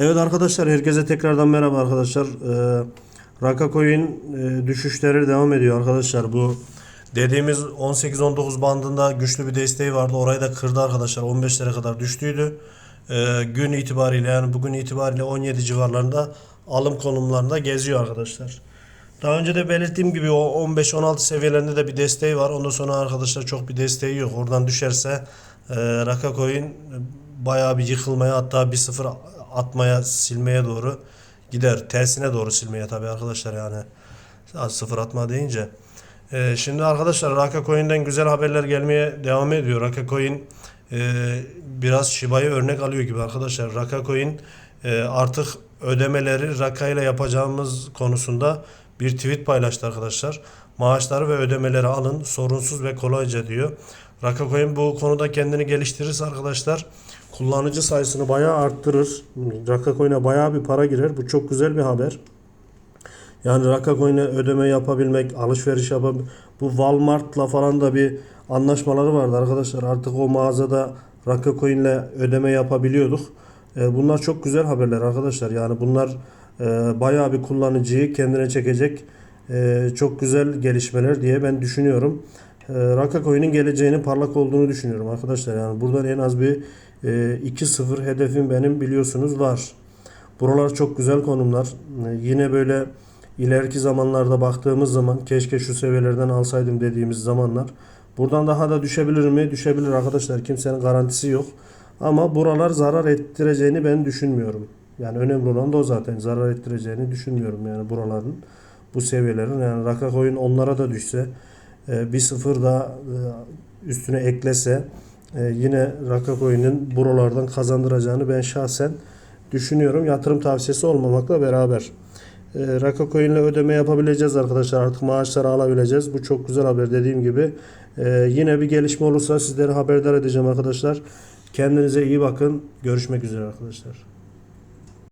Evet arkadaşlar herkese tekrardan merhaba arkadaşlar. Ee, Raka Coin e, düşüşleri devam ediyor arkadaşlar. Bu dediğimiz 18-19 bandında güçlü bir desteği vardı. Orayı da kırdı arkadaşlar. 15'lere kadar düştüydü. Ee, gün itibariyle yani bugün itibariyle 17 civarlarında alım konumlarında geziyor arkadaşlar. Daha önce de belirttiğim gibi o 15-16 seviyelerinde de bir desteği var. Ondan sonra arkadaşlar çok bir desteği yok. Oradan düşerse e, Raka Coin bayağı bir yıkılmaya hatta bir sıfır atmaya silmeye doğru gider. Tersine doğru silmeye tabii arkadaşlar yani. Sıfır atma deyince. E, şimdi arkadaşlar Raka Coin'den güzel haberler gelmeye devam ediyor. Raka Coin e, biraz Shiba'yı örnek alıyor gibi arkadaşlar. Raka Coin e, artık ödemeleri Raka ile yapacağımız konusunda bir tweet paylaştı arkadaşlar. Maaşları ve ödemeleri alın sorunsuz ve kolayca diyor. Raka Coin bu konuda kendini geliştirirse arkadaşlar kullanıcı sayısını bayağı arttırır. Raka Coin'e bayağı bir para girer. Bu çok güzel bir haber. Yani Raka Coin'e ödeme yapabilmek, alışveriş yapabilmek. Bu Walmart'la falan da bir anlaşmaları vardı arkadaşlar. Artık o mağazada Raka Coin'le ödeme yapabiliyorduk. E, Bunlar çok güzel haberler arkadaşlar. Yani bunlar e, bayağı bir kullanıcıyı kendine çekecek e, çok güzel gelişmeler diye ben düşünüyorum. E, Raka Coin'in geleceğinin parlak olduğunu düşünüyorum arkadaşlar. Yani buradan en az bir e, 2-0 hedefim benim biliyorsunuz var. Buralar çok güzel konumlar. E, Yine böyle ileriki zamanlarda baktığımız zaman keşke şu seviyelerden alsaydım dediğimiz zamanlar. Buradan daha da düşebilir mi? Düşebilir arkadaşlar. Kimsenin garantisi yok. Ama buralar zarar ettireceğini ben düşünmüyorum. Yani önemli olan da o zaten. Zarar ettireceğini düşünmüyorum yani buraların. Bu seviyelerin. Yani Raka Coin onlara da düşse e, bir sıfır da e, üstüne eklese e, yine Raka Coin'in buralardan kazandıracağını ben şahsen düşünüyorum. Yatırım tavsiyesi olmamakla beraber. Raka Coin'le ödeme yapabileceğiz arkadaşlar. Artık maaşları alabileceğiz. Bu çok güzel haber dediğim gibi. Yine bir gelişme olursa sizleri haberdar edeceğim arkadaşlar. Kendinize iyi bakın. Görüşmek üzere arkadaşlar.